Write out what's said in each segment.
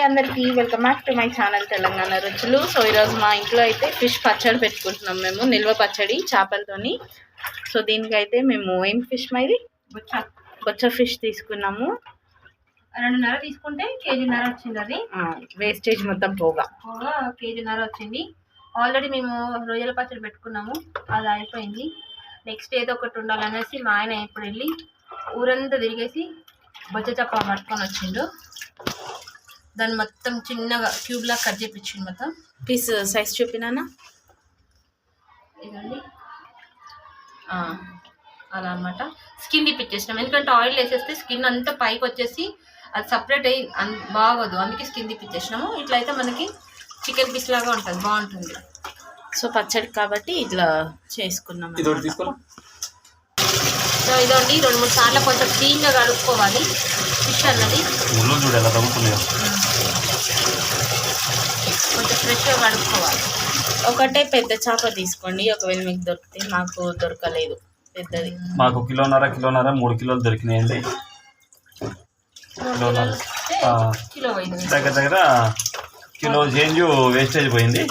Hi అందరికీ welcome back to my channel Telangana రుచులు. So ఈరోజు మా ఇంట్లో అయితే ఫిష్ పచ్చడి పెట్టుకుంటున్నాం మేము నిల్వ పచ్చడి చేపలతోని. సో దీనికైతే మేము ఏం ఫిష్ మైది? బొచ్చ. బొచ్చ ఫిష్ తీసుకున్నాము. రెండున్నర తీసుకుంటే కేజీన్నర వచ్చింది అది వేస్టేజ్ మొత్తం పోగా. పోగా కేజీన్నర వచ్చింది. ఆల్రెడీ మేము రొయ్యల పచ్చడి పెట్టుకున్నాము. అది అయిపోయింది. నెక్స్ట్ ఏదో ఒకటి ఉండాలనేసి మా ఆయన ఇప్పుడు వెళ్ళి ఊరంతా తిరిగేసి బొచ్చ చప్ప పట్టుకొని వచ్చిండు. దాన్ని మొత్తం చిన్నగా క్యూబ్ లాగా కట్ చేపించిండు మొత్తం. పీస్ సైజ్ చూపినానా ఇదండి. ఆ, అలా అన్నమాట. స్కిన్ తీపిచ్చేసినాం. ఎందుకంటే ఆయిల్ వేసేస్తే స్కిన్ అంతా పైకి వచ్చేసి అది సపరేట్ అయ్యి బాగోదు. అందుకే స్కిన్ తీపిచ్చేసినాము. ఇట్లా అయితే మనకి చికెన్ పీస్ లాగా ఉంటుంది. బాగుంటుంది. సో పచ్చడి కాబట్టి ఇట్లా చేసుకున్నాం సో ఇదండి. రెండు మూడు సార్లు కొంచెం క్లీన్గా కడుక్కోవాలి. ఫిష్ అన్నది. కొంచెం ఫ్రెష్గా కడుక్కోవాలి. ఒకటే పెద్ద చేప తీసుకోండి. ఒకవేళ మీకు దొరికితే మాకు దొరకలేదు పెద్దది. మాకు కిలోన్నర కిలోన్నర మూడు కిలోలు దొరికినాయండి. కిలోన్నర. కిలో దగ్గర దగ్గర కిలో చేంజ్ వేస్టేజ్ పోయింది.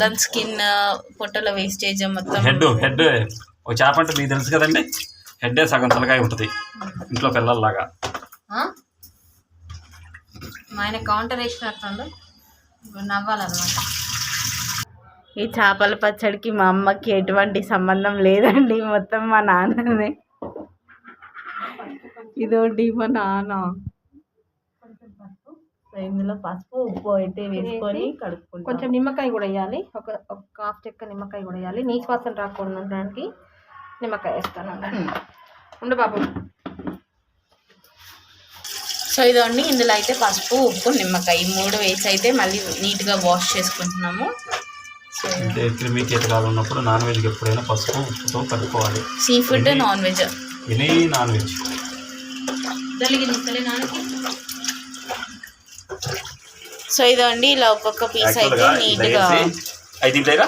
దాని స్కిన్ పొట్టల వేస్టేజ్ మొత్తం హెడ్ హెడ్ ఒక చేప అంటే మీకు తెలుసు కదండి? హెడ్డే సగం తలకాయ ఉంటుంది. ఇంట్లో పిల్లల్లాగా? మా ఆయన కౌంటర్ వేసినట్టుండు నవ్వాలన్నమాట. ఈ చేపల పచ్చడికి మా అమ్మకి ఎటువంటి సంబంధం లేదండి. మొత్తం మా నాన్ననే ఇదోటి మా నాన్న. ఇందులో పసుపు ఉప్పు అయితే వేసుకొని కడుక్కుంటాం. కొంచెం నిమ్మకాయ కూడా వేయాలి. ఒక ఒక హాఫ్ చెక్క నిమ్మకాయ కూడా వేయాలి. నీచు వాసన రాకుండా ఉండడానికి నిమ్మకాయ వేస్తాను. ఉండు బాబు. సో ఇదండి ఇందులో అయితే పసుపు ఉప్పు నిమ్మకాయ. ఈ మూడు వేసి అయితే మళ్ళీ నీట్గా వాష్ చేసుకుంటున్నాము. అంటే క్రిమి కీటకాలు ఉన్నప్పుడు నాన్ వెజ్కి ఎప్పుడైనా పసుపు ఉప్పుతో కలుపుకోవాలి. Sea food non veg. Any non veg. So ఇదండి ఇలా ఒక్కొక్క పీస్ అయితే నీట్గా తింటాయిరా?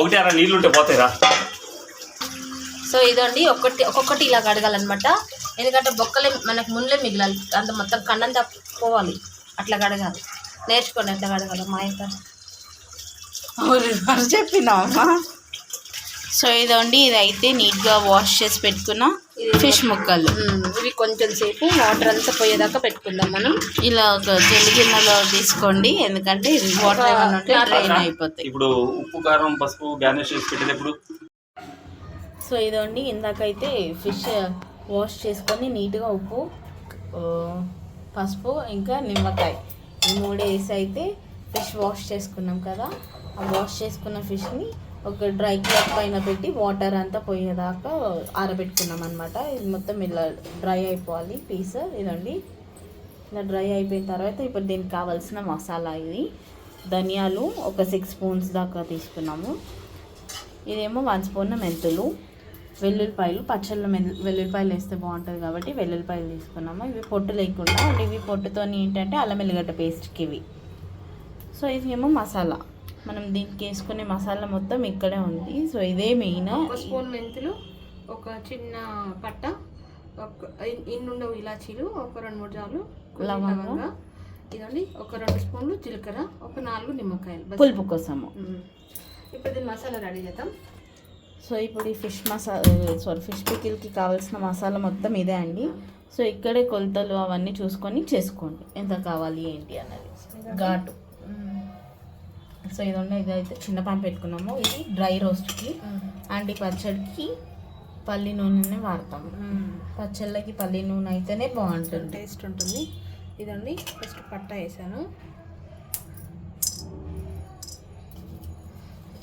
ఒకటి అర నీళ్ళు ఉంటే పోతాయిరా? సో ఇదండి ఒక్కటి ఒక్కొక్కటి ఇలా కడగాలన్నమాట. ఎందుకంటే బొక్కలే మనకు ముందే మిగిలాలి. అంత మొత్తం కన్నంతా పోవాలి అట్లా కడగాలి. నేర్చుకోండి ఎట్లా కడగాలి మా యొక్క చెప్పినామా సో ఇదండి ఇది అయితే నీట్గా వాష్ చేసి పెట్టుకున్న ఫిష్ ముక్కలు. ఇవి కొంచెం సేపు వాటర్ అంతా పోయేదాకా పెట్టుకుందాం మనం. ఇలా ఒక జల్లి గిన్నెలో తీసుకోండి ఎందుకంటే ఇది వాటర్ ఏమైనా ఉంటే డ్రైన్ అయిపోతాయి. ఇప్పుడు ఉప్పు కారం పసుపు గార్నిష్ చేసి పెట్టేటప్పుడు సో ఇదండి ఇందాకైతే ఫిష్ వాష్ చేసుకొని నీట్గా ఉప్పు పసుపు ఇంకా నిమ్మకాయ. ఈ మూడు వేసి అయితే ఫిష్ వాష్ చేసుకున్నాం కదా. ఆ వాష్ చేసుకున్న ఫిష్ని ఒక డ్రై క్లాత్ పైన పెట్టి వాటర్ అంతా పోయేదాకా ఆరబెట్టుకున్నాం అనమాట ఇది మొత్తం ఇలా డ్రై అయిపోవాలి. పీస్ ఇదండి. ఇలా డ్రై అయిపోయిన తర్వాత ఇప్పుడు దీనికి కావాల్సిన మసాలా ఇది. ధనియాలు ఒక సిక్స్ స్పూన్స్ దాకా తీసుకున్నాము. ఇదేమో వన్ స్పూన్ మెంతులు. వెల్లుల్లిపాయలు పచ్చళ్ళు మెల్ వెల్లుల్లిపాయలు వేస్తే బాగుంటుంది కాబట్టి వెల్లుల్లిపాయలు తీసుకున్నాము. ఇవి పొట్టు లేకుండా అండ్ ఇవి పొట్టుతో ఏంటంటే అల్లం ఎల్లిగడ్డ పేస్ట్కి ఇవి. సో ఇవి ఏమో మసాలా. మనం దీనికి వేసుకునే మసాలా మొత్తం ఇక్కడే ఉంది. సో ఇదే మెయిన్. ఒక స్పూన్ మెంతులు ఒక చిన్న పట్ట ఒక ఇన్- ఇన్నుండవు ఇలాచీలు ఒక రెండు మూడు జాలు లవంగం. ఇదండి ఒక రెండు స్పూన్లు జీలకర్ర ఒక నాలుగు నిమ్మకాయలు. పులుపు కోసము. ఇప్పుడు దీని మసాలా రెడీ చేద్దాం. సో ఇప్పుడు ఈ ఫిష్ మసాలా సారీ ఫిష్ పికిల్కి కావాల్సిన మసాలా మొత్తం ఇదే అండి. సో ఇక్కడే కొలతలు అవన్నీ చూసుకొని చేసుకోండి. ఎంత కావాలి ఏంటి అన్నది ఘాటు. సో ఇది ఇదండి ఇదైతే చిన్న పాన్ పెట్టుకున్నాము. ఇది డ్రై రోస్ట్కి అండ్ ఈ పచ్చడికి పల్లి నూనెనే వాడతాము. పచ్చళ్ళకి పల్లి నూనె అయితేనే బాగుంటుంది. టేస్ట్ ఉంటుంది. ఇదండి ఫస్ట్ పట్ట వేసాను.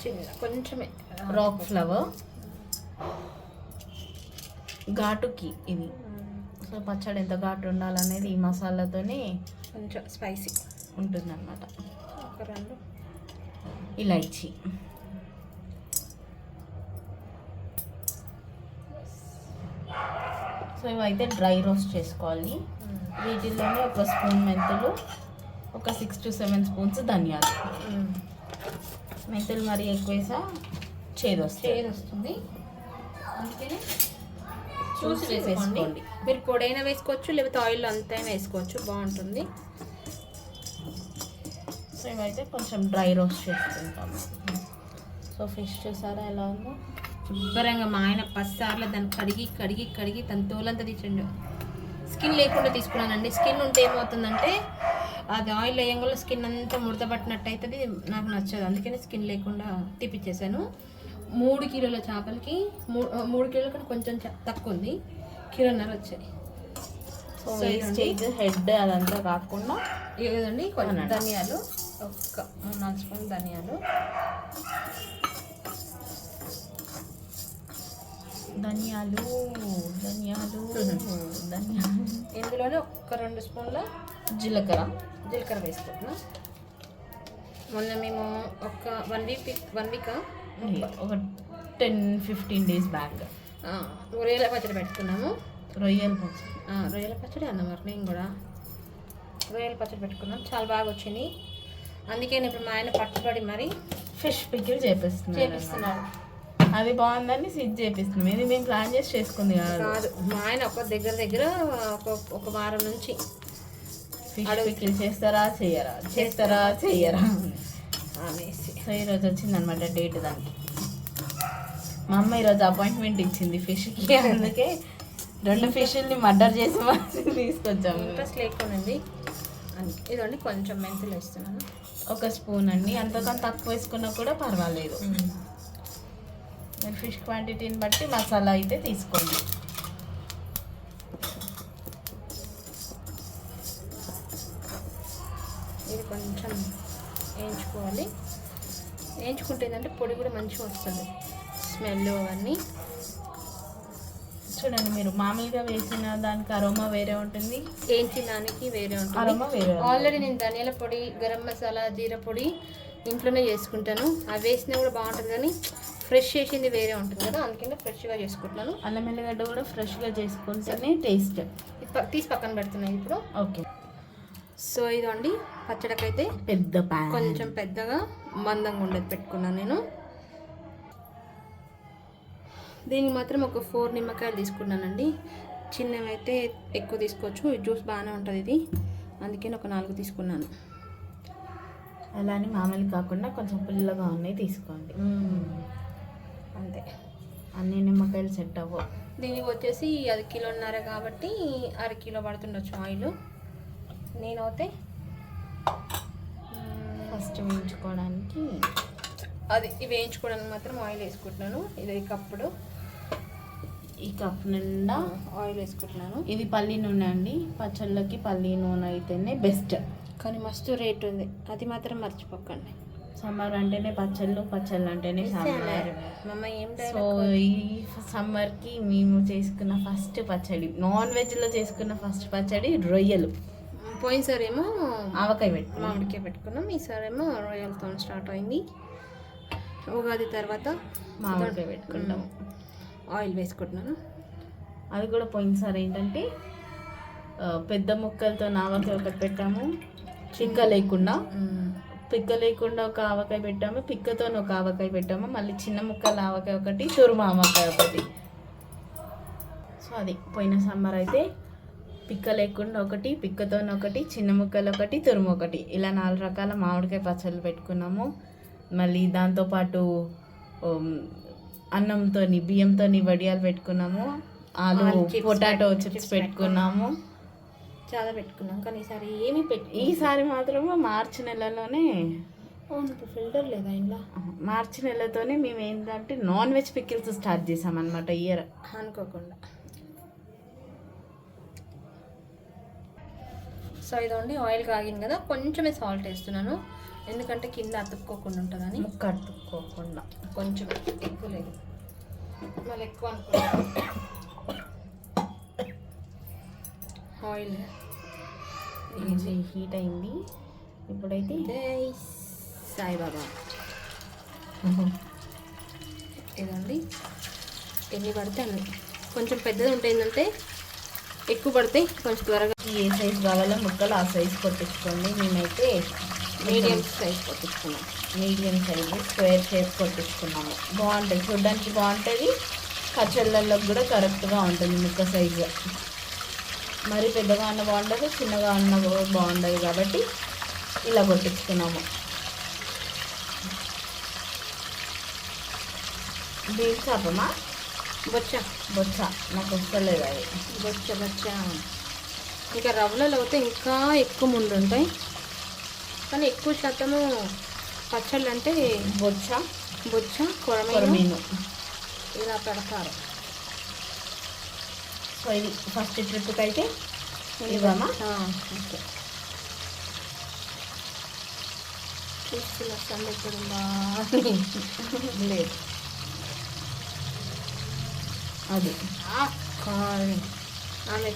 చిన్న కొంచెమే రాక్ ఫ్లవర్ ఘాటుకి ఇది సో పచ్చడి ఎంత ఘాటు ఉండాలనేది ఈ మసాలాతోనే కొంచెం స్పైసీ ఉంటుందన్నమాట. ఇలాచి. సో ఇవైతే డ్రై రోస్ట్ చేసుకోవాలి. వీటిల్లోనే ఒక స్పూన్ మెంతులు ఒక సిక్స్ టు సెవెన్ స్పూన్స్ ధనియాలు. మెంతులు మరీ ఎక్కువ వేసా చేదు చేదు వస్తుంది అందుకని చూసి వేసుకోండి. వేసుకోండి. మీరు పొడైనా వేసుకోవచ్చు లేకపోతే ఆయిల్ అంతైనా వేసుకోవచ్చు. బాగుంటుంది. సో ఇవైతే కొంచెం డ్రై రోస్ట్ చేసుకుంటాము. సో ఫిష్ చూసారా ఎలా ఉందో? శుభ్రంగా మా ఆయన పదిసార్లు దాన్ని కడిగి కడిగి కడిగి తన తోలంతా తీసిండు. స్కిన్ లేకుండా తీసుకున్నానండి. స్కిన్ ఉంటే ఏమవుతుందంటే అది ఆయిల్ వేయంగా స్కిన్ అంతా ముడత పట్టినట్టు అవుతుంది నాకు నచ్చదు. అందుకని స్కిన్ లేకుండా తీపిచ్చేసాను. మూడు కిలోల చేపలకి మూ- మూడు కిలోల కన్నా కొంచెం తక్కువ ఉంది. కిలోన్నర వచ్చాయి. హెడ్ అదంతా కాకుండా ఇదండి కొంచెం. ధనియాలు ఒక్క మూడు నాలుగు స్పూన్ ధనియాలు. ధనియాలు ధనియాలు ధనియాలు. ఇందులోనే ఒక్క రెండు స్పూన్ల జీలకర్ర. జీలకర్ర వేసుకుంటున్నాం. మొన్న మేము ఒక వన్ వీక్ వన్ వీక్ ఒక టెన్ ఫిఫ్టీన్ డేస్ బ్యాక్ రొయ్యల పచ్చడి పెట్టుకున్నాము. రొయ్యల పచ్చడి. ఆ, రొయ్యల పచ్చడి అన్న మరి నేను కూడా. రొయ్యల పచ్చడి పెట్టుకున్నాం. చాలా బాగా వచ్చింది అందుకే నేను ఇప్పుడు మా ఆయన పట్టుబడి మరి ఫిష్ పికిల్ చేపిస్తున్నారు చేపిస్తున్నాడు. అది బాగుందని సిజ్ చేపిస్తున్నాం. ఇది మేము ప్లాన్ చేసి చేసుకుంది కాదు. కాదు మా ఆయన ఒక దగ్గర దగ్గర ఒక ఒక వారం నుంచి చేస్తారా చెయ్యరా చేస్తారా చెయ్యరా అనేసి. సో ఈరోజు వచ్చింది అనమాట డేట్ దానికి. మా అమ్మ ఈరోజు అపాయింట్మెంట్ ఇచ్చింది ఫిష్కి అందుకే రెండు ఫిష్ని మర్డర్ చేసి మరి తీసుకొచ్చాము ఇంట్రెస్ట్ లేకుండా ఇదండి కొంచెం మెంతులు వేస్తున్నాను. ఒక స్పూన్ అండి. అంతకన్నా తక్కువ వేసుకున్నా కూడా పర్వాలేదు. ఫిష్ క్వాంటిటీని బట్టి మసాలా అయితే తీసుకోండి. కొంచెం వేయించుకోవాలి. వేయించుకుంటే ఏంటంటే పొడి కూడా మంచిగా వస్తుంది. స్మెల్ అవన్నీ. చూడండి మీరు మామూలుగా వేసిన దానికి అరోమా వేరే ఉంటుంది. వేయించిన దానికి వేరే ఉంటుంది. ఆల్రెడీ నేను ధనియాల పొడి గరం మసాలా జీరా పొడి ఇంట్లోనే చేసుకుంటాను. అవి వేసినా కూడా బాగుంటుంది కానీ ఫ్రెష్ చేసింది వేరే ఉంటుంది కదా అందుకనే ఫ్రెష్గా చేసుకుంటున్నాను. అల్లం ఎల్లిగడ్డ కూడా ఫ్రెష్గా చేసుకుంటేనే టేస్ట్ తీసి పక్కన పెడుతున్నాను ఇప్పుడు. ఓకే సో ఇదండి పచ్చడికైతే పెద్ద కొంచెం పెద్దగా మందంగా ఉండేది పెట్టుకున్నాను నేను. దీనికి మాత్రం ఒక ఫోర్ నిమ్మకాయలు తీసుకున్నానండి. చిన్నవి అయితే ఎక్కువ తీసుకోవచ్చు. జ్యూస్ బాగానే ఉంటుంది ఇది. అందుకని ఒక నాలుగు తీసుకున్నాను. అలా అని మామూలు కాకుండా కొంచెం పుల్లగా ఉన్నాయి తీసుకోండి. అంతే. అన్ని నిమ్మకాయలు సెట్ అవ్వవు దీనికి వచ్చేసి అది కిలోన్నర కాబట్టి అర కిలో పడుతుండొచ్చు ఆయిల్. నేనైతే ఫస్ట్ వేయించుకోవడానికి అది ఇవి వేయించుకోవడానికి మాత్రం ఆయిల్ వేసుకుంటున్నాను. ఇది కప్పుడు ఈ కప్ నిండా ఆయిల్ వేసుకుంటున్నాను. ఇది పల్లి నూనె అండి. పచ్చళ్ళకి పల్లి నూనె అయితేనే బెస్ట్. కానీ మస్తు రేట్ ఉంది. అది మాత్రం మర్చిపోకండి. సమ్మర్ అంటేనే పచ్చళ్ళు పచ్చళ్ళు అంటేనే సమ్మర్. సో ఈ సమ్మర్కి మేము చేసుకున్న ఫస్ట్ పచ్చడి నాన్ వెజ్లో చేసుకున్న ఫస్ట్ పచ్చడి రొయ్యలు. పోయినసారి ఏమో ఆవకాయ పెట్టి మామిడికాయ పెట్టుకున్నాం. ఈసారి ఏమో రొయ్యలతో స్టార్ట్ అయింది. ఉగాది తర్వాత మామిడికాయ పెట్టుకుంటాము. ఆయిల్ వేసుకుంటున్నాను. అది కూడా పోయినసారి ఏంటంటే పెద్ద ముక్కలతో ఆవకాయ ఒకటి పెట్టాము. పిక్క లేకుండా. పిక్క లేకుండా ఒక ఆవకాయ పెట్టాము. పిక్కతో ఒక ఆవకాయ పెట్టాము. మళ్ళీ చిన్న ముక్కల ఆవకాయ ఒకటి తురుము ఆవకాయ ఒకటి. సో అది పోయిన సమ్మర్ అయితే పిక్క లేకుండా ఒకటి పిక్కతో ఒకటి చిన్న ముక్కలు ఒకటి తురుము ఒకటి. ఇలా నాలుగు రకాల మామిడికాయ పచ్చళ్ళు పెట్టుకున్నాము. మళ్ళీ దాంతోపాటు ఉమ్, అన్నంతోని బియ్యంతోని వడియాలు పెట్టుకున్నాము. ఆలు పొటాటో చిప్స్ పెట్టుకున్నాము. చాలా పెట్టుకున్నాం కానీ ఈసారి ఏమీ పెట్టి ఈసారి మాత్రము మార్చి నెలలోనే ఫిల్టర్ లేదా ఇంట్లో? మార్చి నెలతోనే మేము ఏంటంటే నాన్ వెజ్ పికిల్స్ స్టార్ట్ చేసామన్నమాట ఇయర్. అనుకోకుండా. సో ఇదండి ఆయిల్ కాగింది కదా కొంచెమే సాల్ట్ వేస్తున్నాను. ఎందుకంటే కింద అతుక్కోకుండా ఉంటుందని. ముక్క అట్టుకోకుండా కొంచెం ఎక్కువ లేదు. మళ్ళీ ఎక్కువ అనుకున్నాను ఆయిల్. ఇది హీట్ అయింది. ఇప్పుడైతే సాయిబాబా. ఇదండి. ఎన్ని పడితే అన్ని. కొంచెం పెద్దది ఉంటే ఏంటంటే ఎక్కువ పడితే కొంచెం త్వరగా ఏ సైజ్ కావాలో ముక్కలు ఆ సైజ్ కొట్టించుకోండి. మేమైతే మీడియం సైజ్ కొట్టించుకున్నాం. మీడియం సైజ్ స్క్వేర్ షేప్ కొట్టించుకున్నాము. బాగుంటుంది. చూడడానికి బాగుంటుంది. పచ్చళ్ళల్లో కూడా కరెక్ట్గా ఉంటుంది ముక్క సైజు. మరి పెద్దగా అన్న బాగుండదు చిన్నగా అన్న బాగుండదు కాబట్టి ఇలా కొట్టించుకున్నాము. బీన్స్ చేపమా బొచ్చ. బొచ్చ. నాకు వస్తలేదు అది. బొచ్చ బొచ్చ. ఇంకా రవ్వలలో అయితే ఇంకా ఎక్కువ ముందు ఉంటాయి. కానీ ఎక్కువ శాతము పచ్చళ్ళు అంటే బొచ్చ. బొచ్చ కొరమీను. ఇలా పెడతారు సో ఇది ఫస్ట్ ట్రిప్కి అయితే ఇవ్వమా? ఓకే. చూస్తున్నా ఎక్కడుందా లేదు. అది. కారం. ఆమె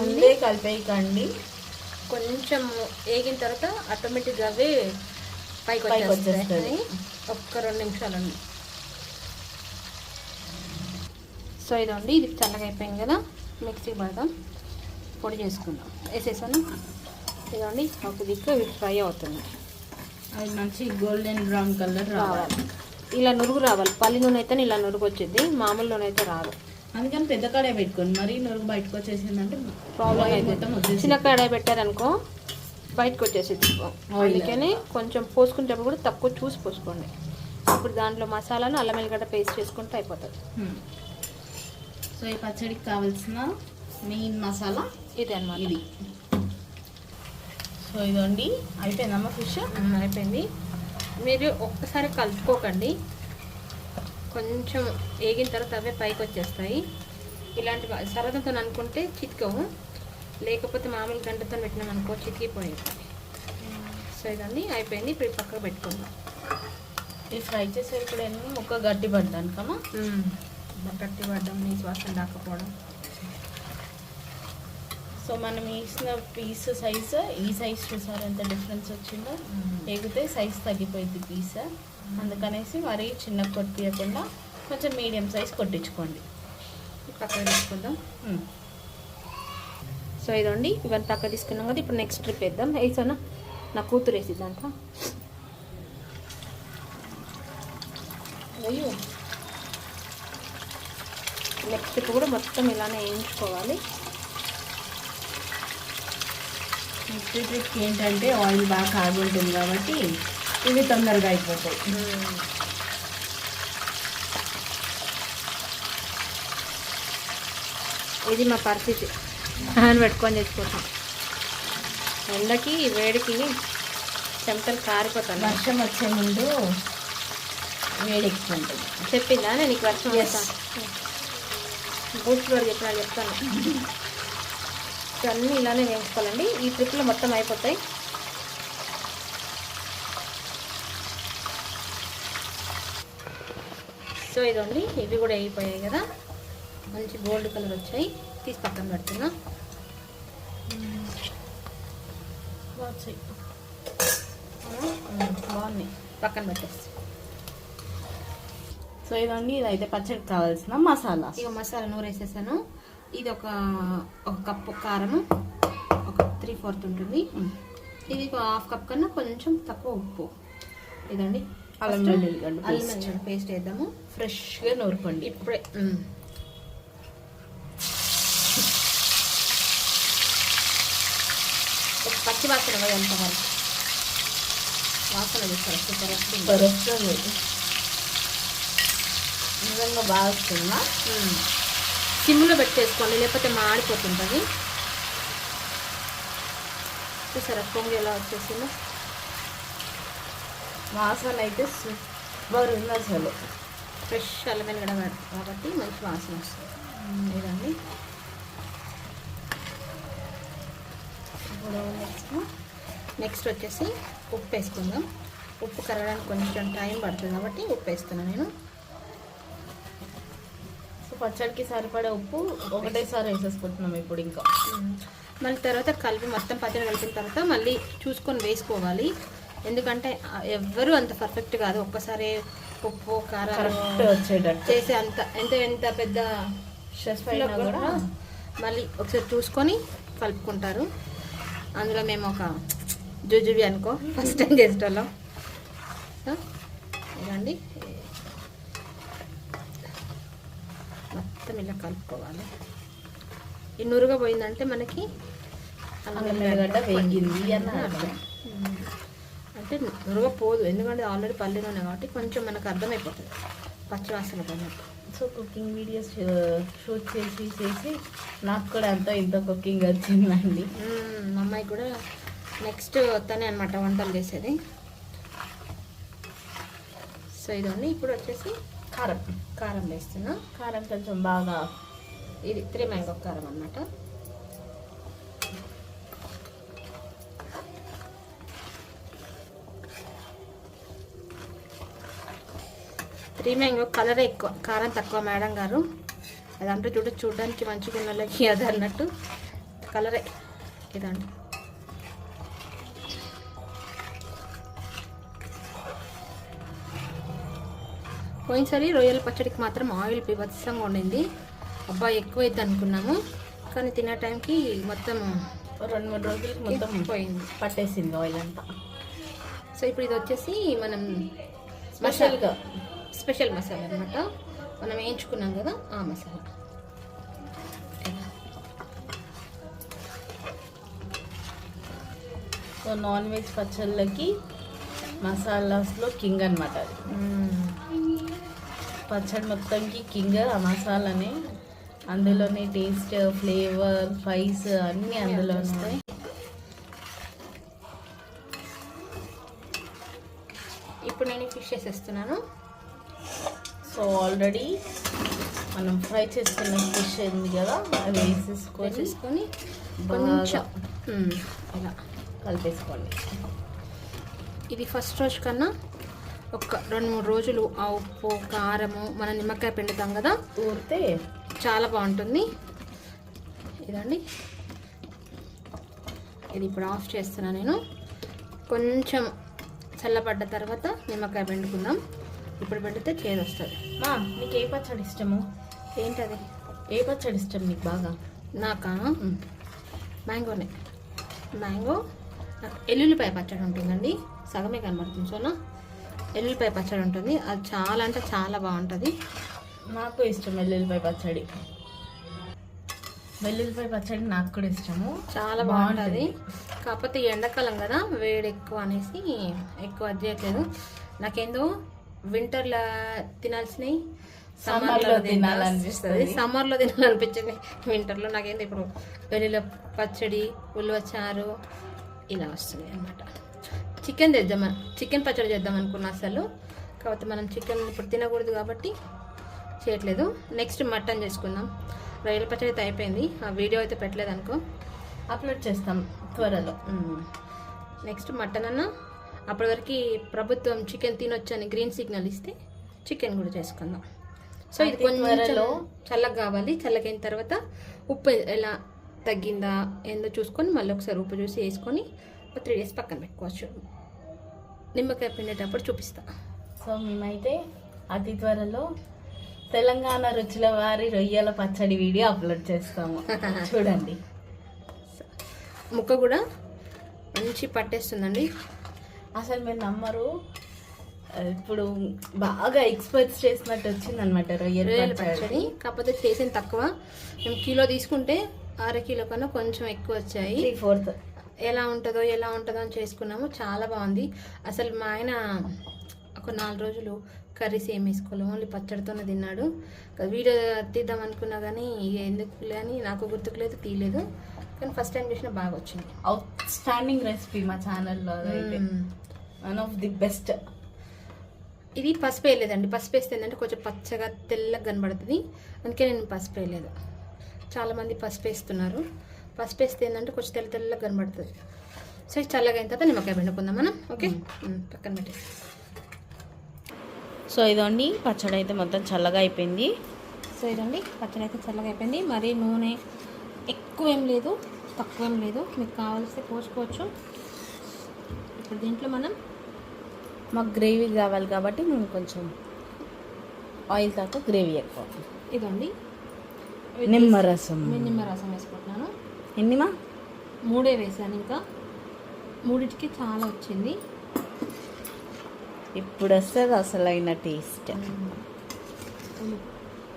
ముందే కలిపేయకండి. కొంచెం వేగిన తర్వాత ఆటోమేటిక్గా అవే పైకి వచ్చేస్తాయి. ఒక్క రెండు నిమిషాలండి. సో ఇదండి ఇది చల్లగా అయిపోయింది కదా. మిక్సీ పడదాం. పొడి చేసుకుందాం. వేసేసాను? ఇదండి ఒక దిక్కు ఇవి ఫ్రై అవుతుంది. అది మంచి గోల్డెన్ బ్రౌన్ కలర్ రావాలి. ఇలా నురుగు రావాలి. పల్లి నూనె అయితే ఇలా నురుగు వచ్చింది మామూలు నూనె అయితే రాదు. అందుకని పెద్ద కడాయి పెట్టుకోండి మరి నురుగు బయటకు వచ్చేసిందంటే ప్రాబ్లం వచ్చేసి చిన్న కడాయి పెట్టారనుకో బయటకు వచ్చేసింది. అందుకని కొంచెం పోసుకునేటప్పుడు కూడా తక్కువ చూసి పోసుకోండి. ఇప్పుడు దాంట్లో మసాలాను అల్లం ఎల్లిగడ్డ పేస్ట్ చేసుకుంటే అయిపోతుంది. సో ఈ పచ్చడికి కావాల్సిన మెయిన్ మసాలా ఇది అనమాట ఇది. సో ఇదండి. అయిపోయిందమ్మా ఫిష్? అయిపోయింది. మీరు ఒక్కసారి కలుపుకోకండి. కొంచెం వేగిన తర్వాత అవే పైకి వచ్చేస్తాయి. ఇలాంటి సరదాతో అనుకుంటే చితికవు. లేకపోతే మామూలు గంటతో పెట్టినాం అనుకో చితికిపోయేది. సో ఇదండి అయిపోయింది. ఇప్పుడు పక్కకు పెట్టుకుందాం. ఇది ఫ్రై చేసేప్పుడు ఏమో ముక్క గట్టి పడ్డాను కమా గట్టి పడ్డం నీ శ్వాసన రాకపోవడం. సో మనం వేసిన పీస్ సైజ్ ఈ సైజ్ చూసారు ఎంత డిఫరెన్స్ వచ్చిందో? ఎగితే సైజ్ తగ్గిపోయింది పీస్ అందుకనేసి మరీ చిన్న కొట్టియకుండా కొంచెం మీడియం సైజ్ కొట్టించుకోండి. పక్కకు తీసుకుందాం. సో ఇదండి ఇవన్నీ పక్క తీసుకున్నాం కదా ఇప్పుడు నెక్స్ట్ ట్రిప్ వేద్దాం. వేసానా నా కూతురు వేసి దాంట్లో అయ్యో. నెక్స్ట్ ట్రిప్ కూడా మొత్తం ఇలానే వేయించుకోవాలి. నెక్స్ట్ ట్రిప్కి ఏంటంటే ఆయిల్ బాగా కాగి ఉంటుంది కాబట్టి ఇవి తొందరగా అయిపోతాయి. ఇది మా పరిస్థితి. ఫ్యాన్ పెట్టుకొని తెచ్చిపోతాం ఎండకి వేడికి చెమటలు కారిపోతాను వర్షం వచ్చే ముందు వేడి ఎక్కువ ఉంటుంది చెప్పిందా? నేను నీకు వర్షం Yes. బూస్ట్ కూడా చెప్పినా చెప్తాను. ఇవన్నీ ఇలానే వేయించుకోవాలండి. ఈ ట్రిప్లో మొత్తం అయిపోతాయి. సో ఇదండి ఇవి కూడా అయిపోయాయి కదా. మంచి గోల్డ్ కలర్ వచ్చాయి. తీసి పక్కన పెడుతున్నా. బాగున్నాయి పక్కన పెట్టేసి. సో ఇదండి ఇదైతే పచ్చడికి కావాల్సిన మసాలా. ఇక మసాలా నూరు వేసేసాను ఇది ఒక ఒక కప్పు కారం ఒక త్రీ ఫోర్త్ ఉంటుంది. ఇది హాఫ్ కప్ కన్నా కొంచెం తక్కువ ఉప్పు. ఇదండి. అల్లం వెల్లుల్లిగడ్డ అల్లం. వెల్లుల్లి పేస్ట్ వేద్దాము. ఫ్రెష్గా నూరుకోండి. ఇప్పుడే పచ్చి వాసన పోయేంత వరకు. వాసన చూస్తారు సూపర్ సూపర్ వస్తుంది నిజంగా బాగా వస్తుందా. సిమ్లో పెట్టేసుకోండి లేకపోతే మాడిపోతుంటుంది. చూసారా పొంగి ఎలా వచ్చేసిందో? వాసన అయితే సూపర్ ఉంది అసలు. ఫ్రెష్ అల్లం వెల్లిగడ్డ కాబట్టి మంచి వాసన వస్తుంది. ఇదండి. నెక్స్ట్ వచ్చేసి ఉప్పు వేసుకుందాం. ఉప్పు కరగడానికి కొంచెం టైం పడుతుంది కాబట్టి ఉప్పు వేస్తున్నాను నేను. పచ్చడికి సరిపడే ఉప్పు ఒకటేసారి వేసేసుకుంటున్నాం ఇప్పుడు ఇంకా. మళ్ళీ తర్వాత కలిపి మొత్తం పచ్చడి కలిపిన తర్వాత మళ్ళీ చూసుకొని వేసుకోవాలి. ఎందుకంటే ఎవ్వరూ అంత పర్ఫెక్ట్ కాదు. ఒక్కసారి ఉప్పు కారం వచ్చేటట్టు. చేసే అంత ఎంత ఎంత పెద్ద షెఫ్ అయినా కూడా మళ్ళీ ఒకసారి చూసుకొని కలుపుకుంటారు. అందులో మేము ఒక జుజుబి అనుకో ఫస్ట్ టైం చేసేటోళ్ళం చూపిస్తా మొత్తం ఇలా కలుపుకోవాలి. ఈ నురుగా పోయిందంటే మనకి అల్లం అల్లం వెల్లిగడ్డ ఎల్లిగడ్డ వేగింది అన్న అర్థం. ఉమ్. అంటే నురుగా పోదు ఎందుకంటే ఆల్రెడీ పల్లీలు ఉన్నాయి కాబట్టి కొంచెం మనకు అర్థమైపోతుంది. పచ్చివాసన పోయినట్టు. సో కుకింగ్ వీడియోస్ షూట్ చేసి చేసి నాకు కూడా ఎంతో ఇంత కుకింగ్ వచ్చిందండి. మా అమ్మాయి కూడా నెక్స్ట్ తనే అనమాట వంటలు చేసేది. సో ఇదండి ఇప్పుడు వచ్చేసి కారం కారం వేస్తున్నా. కారం కొంచెం బాగా ఇది త్రీ మ్యాంగో కారం అన్నమాట. త్రీ మ్యాంగో కలర్ ఎక్కువ కారం తక్కువ మేడం గారు. అదంటే చూడ చూడడానికి మంచిగా ఉన్న వాళ్ళకి అది అన్నట్టు కలరే ఇదండి. పోయినసారి రొయ్యల పచ్చడికి మాత్రం ఆయిల్ బీభత్సంగా ఉండింది. అబ్బాయి ఎక్కువైతే అనుకున్నాము. కానీ తినే టైంకి మొత్తం రెండు మూడు రోజులకి మొత్తం పోయింది పట్టేసింది ఆయిల్ అంతా. సో ఇప్పుడు ఇది వచ్చేసి మనం స్పెషల్గా స్పెషల్ మసాలా అనమాట మనం వేయించుకున్నాం కదా ఆ మసాలా. సో నాన్ వెజ్ పచ్చళ్ళకి మసాలాస్లో కింగ్ అనమాట అది. పచ్చడి మొత్తంకి కింగ్ ఆ మసాలానే అందులోనే టేస్ట్ ఫ్లేవర్ స్పైస్ అన్నీ అందులో వస్తాయి. ఇప్పుడు నేను ఫిష్ వేసేస్తున్నాను. సో ఆల్రెడీ మనం ఫ్రై చేసుకున్న ఫిష్ ఉంది కదా అది వేసేసుకొని బాగా కొంచెం ఇలా కలిపేసుకోండి. ఇది ఫస్ట్ రోజు కన్నా ఒక రెండు మూడు రోజులు ఆ ఉప్పు కారము మన నిమ్మకాయ పిండుతాం కదా? ఊరితే చాలా బాగుంటుంది. ఇదండి. ఇది ఇప్పుడు ఆఫ్ చేస్తున్నా నేను. కొంచెం చల్లబడ్డ తర్వాత నిమ్మకాయ పిండుకుందాం. ఇప్పుడు పెడితే చేదు వస్తుంది. మా నీకు ఏ పచ్చడి ఇష్టము? ఏంటది? ఏ పచ్చడి ఇష్టం నీకు బాగా? నాకా? మ్యాంగోనే. మ్యాంగో నాకు ఎల్లుల్లిపాయ పచ్చడి ఉంటుందండి. సగమే కనబడుతుంది సోనా ఎల్లుల్లిపాయ పచ్చడి ఉంటుంది. అది చాలా అంటే చాలా బాగుంటుంది. నాకు ఇష్టం వెల్లుల్లిపాయ పచ్చడి. వెల్లుల్లిపాయ పచ్చడి నాకు కూడా ఇష్టము. చాలా బాగుంటుంది. కాకపోతే ఎండాకాలం కదా వేడి ఎక్కువ అనేసి ఎక్కువ చేయట్లేదు. నాకేందో వింటర్లో తినాల్సినవి సమ్మర్లో తినాలనిపిస్తుంది. సమ్మర్లో తినాలనిపించింది. వింటర్లో నాకేంది ఇప్పుడు వెల్లుల్లి పచ్చడి ఉల్వచారు ఇలా వస్తుంది అనమాట చికెన్ తెద్దాం చికెన్ పచ్చడి చేద్దాం అనుకున్నా అసలు. కాకపోతే మనం చికెన్ ఇప్పుడు తినకూడదు కాబట్టి చేయట్లేదు. నెక్స్ట్ మటన్ చేసుకుందాం. రొయ్యల పచ్చడి అయితే అయిపోయింది. ఆ వీడియో అయితే పెట్టలేదు అనుకో అప్లోడ్ చేస్తాం త్వరలో. నెక్స్ట్ మటన్ అన్న అప్పటి వరకు ప్రభుత్వం చికెన్ తినొచ్చని గ్రీన్ సిగ్నల్ ఇస్తే చికెన్ కూడా చేసుకుందాం. సో ఇది కొంచెం చల్లగా కావాలి. చల్లగైన తర్వాత ఉప్పు ఎలా తగ్గిందా ఏందో చూసుకొని మళ్ళీ ఒకసారి ఉప్పు చూసి వేసుకొని ఒక త్రీ డేస్ పక్కన పెట్టుకోవచ్చు. నిమ్మకాయ పిండేటప్పుడు చూపిస్తా. సో మేమైతే అతి త్వరలో తెలంగాణ రుచుల వారి రొయ్యల పచ్చడి వీడియో అప్లోడ్ చేస్తాము. చూడండి. ముక్క కూడా మంచి పట్టేస్తుందండి. అసలు మీరు నమ్మరు. ఇప్పుడు బాగా ఎక్స్పర్ట్స్ చేసినట్టు వచ్చింది అనమాట రొయ్యల పచ్చడి. కాకపోతే చేసిన తక్కువ. మేము కిలో తీసుకుంటే అర కిలో కన్నా కొంచెం ఎక్కువ వచ్చాయి. త్రీ ఫోర్త్ ఎలా ఉంటుందో ఎలా ఉంటుందో అని చేసుకున్నాము. చాలా బాగుంది. అసలు మా ఆయన ఒక నాలుగు రోజులు కర్రీస్ ఏం వేసుకోలేదు. ఓన్లీ పచ్చడితోనే తిన్నాడు. వీడియో తీద్దాం అనుకున్నా కానీ ఎందుకు అని నాకు గుర్తుకులేదు తీయలేదు. కానీ ఫస్ట్ టైం చూసిన బాగా వచ్చింది. అవుట్ స్టాండింగ్ రెసిపీ మా ఛానల్లో. వన్ ఆఫ్ ది బెస్ట్ ఇది పసుపు వేయలేదండి. పసుపు వేస్తే ఏంటంటే కొంచెం పచ్చగా తెల్లగా కనబడుతుంది. అందుకే నేను పసుపు వేయలేదు. చాలామంది పసుపు వేస్తున్నారు. పసుపు వేస్తే ఏంటంటే కొంచెం తెల్ల తెల్లగా కనబడుతుంది. సో ఇది చల్లగా అయిన తర్వాత నిమ్మకాయ పిండుకుందాం మనం. ఓకే? పక్కన పెట్టేసి. సో ఇదండి పచ్చడి అయితే మొత్తం చల్లగా అయిపోయింది. సో ఇదండి పచ్చడి అయితే చల్లగా అయిపోయింది. మరి నూనె ఎక్కువ ఏం లేదు తక్కువ ఏం లేదు. మీకు కావాల్సి పోసుకోవచ్చు. ఇప్పుడు దీంట్లో మనం మాకు గ్రేవీ కావాలి కాబట్టి మేము కొంచెం ఆయిల్ తక్కువ గ్రేవీ ఎక్కువ. ఇదండి. నిమ్మరసం నిమ్మరసం వేసుకుంటున్నాను. ఎన్నిమా? మూడే వేసాను ఇంకా. మూడిటికి చాలా వచ్చింది. ఇప్పుడు వస్తుంది అసలైన టేస్ట్.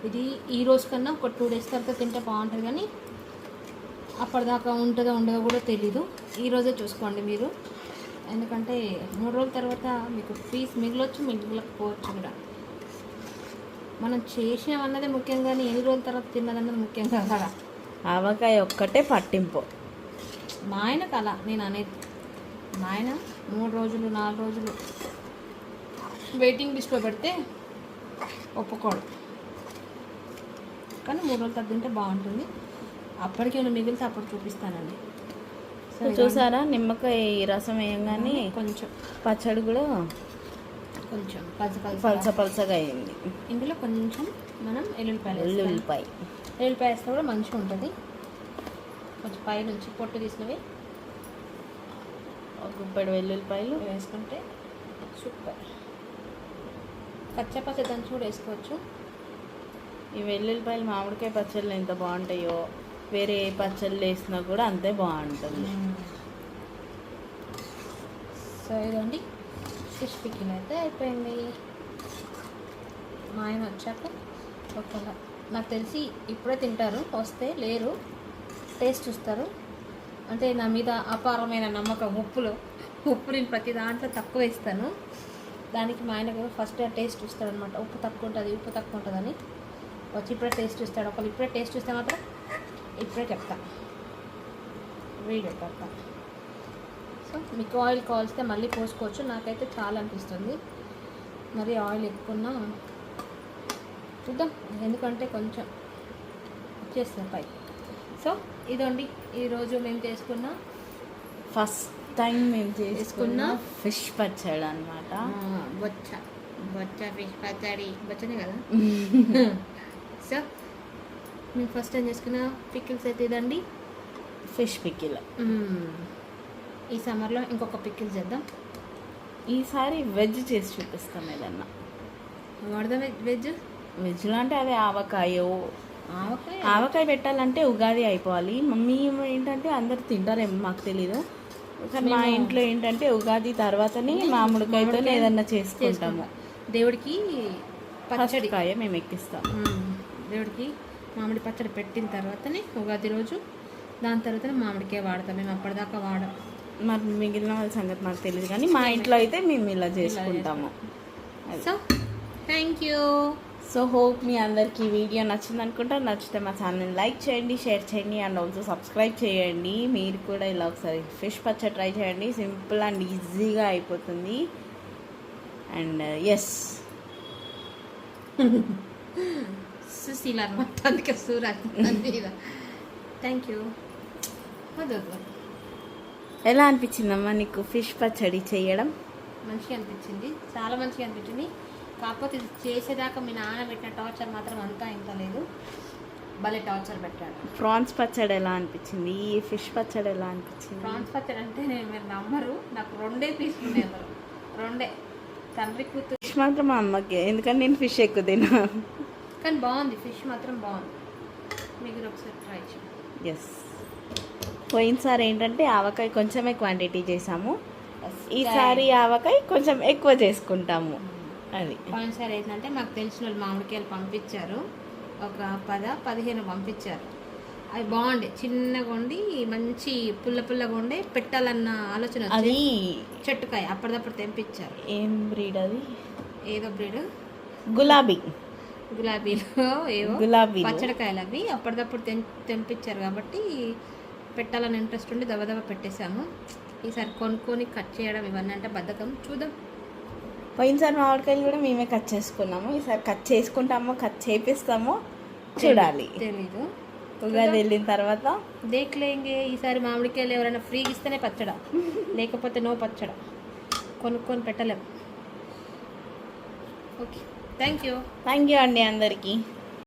ఇది ఈ రోజు కన్నా ఒక టూ డేస్ తర్వాత తింటే బాగుంటుంది కానీ అప్పటిదాకా ఉంటుందో ఉండదో కూడా తెలీదు. ఈ రోజే చూసుకోండి మీరు. ఎందుకంటే మూడు రోజుల తర్వాత మీకు పీస్ మిగిలొచ్చు మిగిలకపోవచ్చు కూడా. మనం చేసినవన్నదే ముఖ్యం కానీ ఎన్ని రోజుల తర్వాత తిన్నదన్నది ముఖ్యం కదా? ఆవకాయ ఒక్కటే పట్టింపు. మా ఆయనకు అలా నేను అనేది. మా ఆయన మూడు రోజులు నాలుగు రోజులు వెయిటింగ్ లిస్ట్లో పెడితే ఒప్పుకోడు. కానీ మూడు రోజులు తగ్గింటే బాగుంటుంది. అప్పటికి ఏమైనా మిగిలితే అప్పుడు చూపిస్తానండి. సో చూసారా? నిమ్మకాయ రసం వేయంగానే కొంచెం. పచ్చడి కూడా కొంచెం పలస పల్చ పలసగా అయింది. ఇందులో కొంచెం మనం ఎల్లుల్లిపాయలు వేస్తాం. ఎల్లుల్లిపాయ వేస్తే కూడా మంచిగా ఉంటుంది. కొంచెం పై నుంచి పొట్టు తీసినవి. ఒక గుప్పెడు వెల్లుల్లిపాయలు వేసుకుంటే సూపర్. పచ్చపచ్చ దంచి కూడా వేసుకోవచ్చు. ఈ వెల్లుల్లిపాయలు మామిడికాయ పచ్చళ్ళు ఎంత బాగుంటాయో వేరే ఏ పచ్చళ్ళు వేసినా కూడా అంతే బాగుంటుంది. సో ఇదండి ఫిష్ పికిల్ అయితే అయిపోయింది. మా ఆయన వచ్చాక ఒకవేళ నాకు తెలిసి ఇప్పుడే తింటారు వస్తే లేరు టేస్ట్ చూస్తారు. అంటే నా మీద అపారమైన నమ్మకం ఉప్పులో. ఉప్పు నేను ప్రతి దాంట్లో తక్కువ వేస్తాను. దానికి మా ఆయన ఫస్ట్ టేస్ట్ చూస్తాడు అనమాట ఉప్పు తక్కువ ఉంటుంది ఉప్పు తక్కువ ఉంటుందని. వచ్చి ఇప్పుడే టేస్ట్ చూస్తాడు. ఒకళ్ళు ఇప్పుడే టేస్ట్ చూస్తే మాత్రం ఇప్పుడే చెప్తా. వీడియో పెడతా. సో మీకు ఆయిల్ కావాల్స్తే మళ్ళీ పోసుకోవచ్చు. నాకైతే చాలా అనిపిస్తుంది. మరి ఆయిల్ ఎక్కువ చూద్దాం. ఎందుకంటే కొంచెం వచ్చేస్తుంది పై. సో ఇదండి. ఈరోజు మేము చేసుకున్న ఫస్ట్ టైం మేము చేసుకున్న ఫిష్ పచ్చడి అనమాట బొచ్చ. బొచ్చ ఫిష్ పచ్చడి. బొచ్చనే కదా? సో మేము ఫస్ట్ టైం చేసుకున్న పికిల్స్ అయితే ఇదండి. Fish pickle. ఈ సమ్మర్లో ఇంకొక పికిల్స్ చేద్దాం. ఈసారి వెజ్ చేసి చూపిస్తాం ఏదన్నా. వాడదాం వెజ్? వెజ్లో అంటే అదే ఆవకాయ. ఆవకాయ. ఆవకాయ పెట్టాలంటే ఉగాది అయిపోవాలి. మమ్మీ ఏంటంటే అందరు తింటారేమో మాకు తెలీదు. కానీ మా ఇంట్లో ఏంటంటే ఉగాది తర్వాతనే మామిడికాయతో మామిడికాయ ఏదన్నా చేసుకుంటాము. దేవుడికి పచ్చడి. పచ్చడికాయ మేము ఎక్కిస్తాం. దేవుడికి మామిడి పచ్చడి పెట్టిన తర్వాతనే ఉగాది రోజు దాని తర్వాతనే మామిడికాయ వాడతాం. మేము అప్పటిదాకా వాడం మరి మిగిలిన వాళ్ళ సంగతి మాకు తెలియదు కానీ మా ఇంట్లో అయితే మేము ఇలా చేసుకుంటాము. So thank you so hope మీ అందరికీ వీడియో నచ్చింది అనుకుంటా. నచ్చితే మా ఛానల్ లైక్ చేయండి షేర్ చేయండి అండ్ ఆల్సో సబ్స్క్రైబ్ చేయండి. మీరు కూడా ఇలా ఒకసారి ఫిష్ పచ్చడి ట్రై చేయండి. సింపుల్ అండ్ ఈజీగా అయిపోతుంది. అండ్ ఎస్ సుశీల అనమాట అందుకే థ్యాంక్ యూ ఎలా అనిపించిందమ్మా నీకు ఫిష్ పచ్చడి చేయడం? మంచిగా అనిపించింది. చాలా మంచిగా అనిపించింది. కాకపోతే ఇది చేసేదాకా మీ నాన్న పెట్టిన టార్చర్ మాత్రం అంతా ఇంత లేదు. భలే టార్చర్ పెట్టాడు. ప్రాన్స్ పచ్చడి ఎలా అనిపించింది? ఈ ఫిష్ పచ్చడి ఎలా అనిపించింది? ప్రాన్స్ పచ్చడి అంటే నేను మీరు నమ్మరు. నాకు రెండే అందులో రెండే. తండ్రి కూతురు. ఫిష్ మాత్రం మా అమ్మకి. ఎందుకంటే నేను ఫిష్ ఎక్కువ తినా కానీ బాగుంది. ఫిష్ మాత్రం బాగుంది. మీరు ఒకసారి ట్రై చేయండి. ఎస్ పోయినసారి ఏంటంటే ఆవకాయ కొంచెమే క్వాంటిటీ చేసాము. ఈసారి ఆవకాయ కొంచెం ఎక్కువ చేసుకుంటాము. అది. పోయినసారి ఏంటంటే మాకు తెలిసిన వాళ్ళు మామిడికాయలు పంపించారు. ఒక పద పదిహేను పంపించారు. అవి బాగుండే. చిన్నగా ఉండి మంచి పుల్ల పుల్లగా ఉండే పెట్టాలన్న ఆలోచన. అది చెట్టుకాయ అప్పటిదప్పుడు తెంపించారు. ఏం బ్రీడ్ అది? ఏదో బ్రీడ్. గులాబీ. గులాబీలు ఏవో గులాబీ పచ్చడికాయలు అవి అప్పటిదప్పుడు తెం తెంపించారు కాబట్టి పెట్టాలని ఇంట్రెస్ట్ ఉండి దబ దబ పెట్టేశాము. ఈసారి కొనుక్కొని కట్ చేయడం ఇవన్నీ అంటే బద్ధకం. చూద్దాం. పోయినసారి మామిడికాయలు కూడా మేమే కట్ చేసుకున్నాము. ఈసారి కట్ చేసుకుంటామో కట్ చేపిస్తామో చూడాలి. తెలీదు. ఉగాది వెళ్ళిన తర్వాత దేక్లేంగే ఈసారి మామిడికాయలు ఎవరైనా ఫ్రీగా ఇస్తేనే పచ్చడ. లేకపోతే నో పచ్చడ. కొనుక్కొని పెట్టలేము okay thank you thank you అండి అందరికీ.